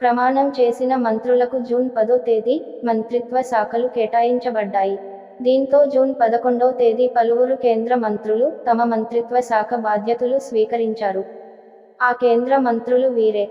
ప్రమాణం చేసిన మంత్రులకు జూన్ పదో తేదీ మంత్రిత్వ శాఖలు కేటాయించబడ్డాయి. దీంతో జూన్ పదకొండో తేదీ పలువురు కేంద్ర మంత్రులు తమ మంత్రిత్వ శాఖ బాధ్యతలు స్వీకరించారు. ఆ కేంద్ర మంత్రులు వీరే.